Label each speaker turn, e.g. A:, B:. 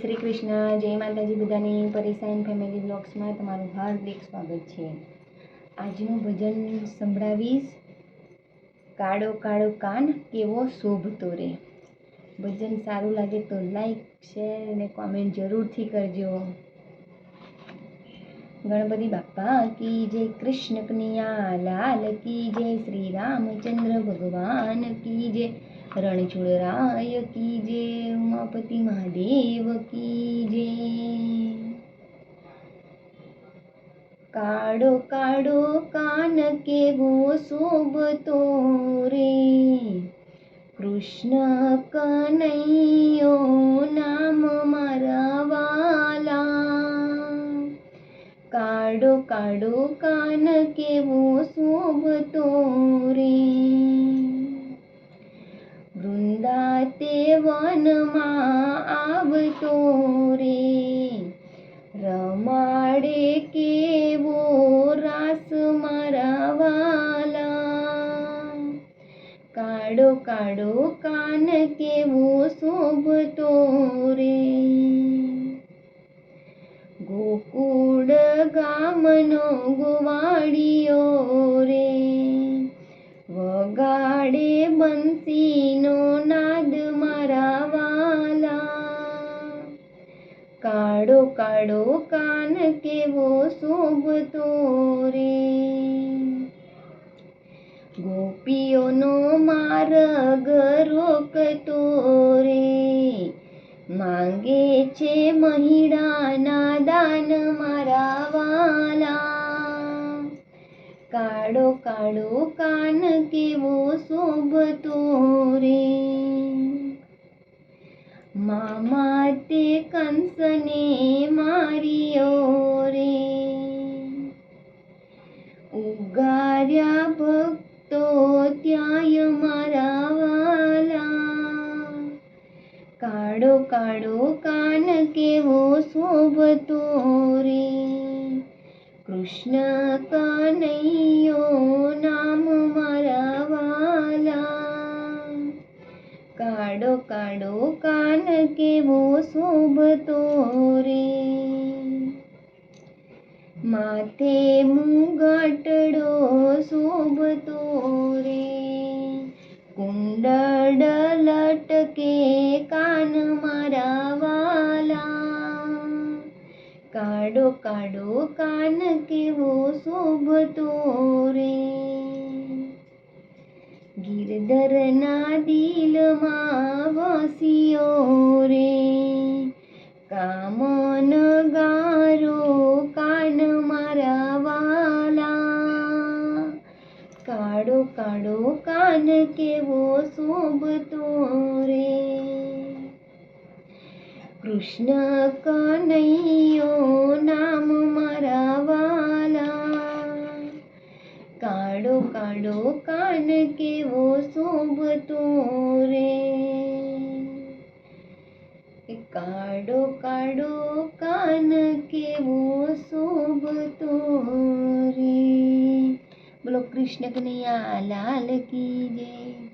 A: શ્રી કૃષ્ણ, જય માતાજી બધાની પરેશાન ફેમિલી બ્લોગ્સમાં તમારું હાર્દિક સ્વાગત છે. આજનું ભજન સંભળાવીશ, કાળો કાળો કાન કેવો શોભતો રે. ભજન સારું લાગે તો લાઈક શેર અને કોમેન્ટ જરૂરથી કરજો. ગણપતિ બાપા કી જય કૃષ્ણ કનૈયા, લાલ કી જય શ્રી રામચંદ્ર ભગવાન કી જય રણછોડરાય કી જય ઉમાપતિ મહાદેવ કી જય કાળો કાળો કાન કેવો શોભતો રે. કૃષ્ણ કનૈયો નામ મારા વાલા. કાળો કાળો કાન કેવો શોભતો રે. વનમાં આવતો રે. રમાડે કેવો રાસ મારા વાલા. કાળો કાળો કાન કેવો શોભતો રે. ગોકુળ ગામનો ગોવાળિયો રે. વગાડે બંસીનો કાળો કાળો કાન કેવો શોભતો રે ગોપીઓનો માર્ગ રોકતો રે માંગે છે મહિડાના દાન મારા વાલા. કાળો કાળો કાન કેવો શોભતો રે મામા તે કંસને માર્યો રે ઉગાર્યા ભક્તો ત્યાંય મારા વાલા કાળો કાળો કાન કેવો શોભતો રે કૃષ્ણ કાળો કાડો, કાન કેવો શોભતો રે માથે મુગટડો શોભતો રે કુંડળ લટકે કાન મારા વાલા. કાડો કાડો, કાન કેવો શોભતો રે ગિરધરના દિલમાં વસ્યો રે કામન ગારો કાન મારા વાલા કાળો કાળો કાન કેવો શોભતો રે કૃષ્ણ કનૈયો નામ કાળો કાળો કાન કેવો શોભતો રે. કાળો કાળો કાન કેવો શોભતો રે. બોલો, કૃષ્ણ કનૈયા, લાલ કી જય.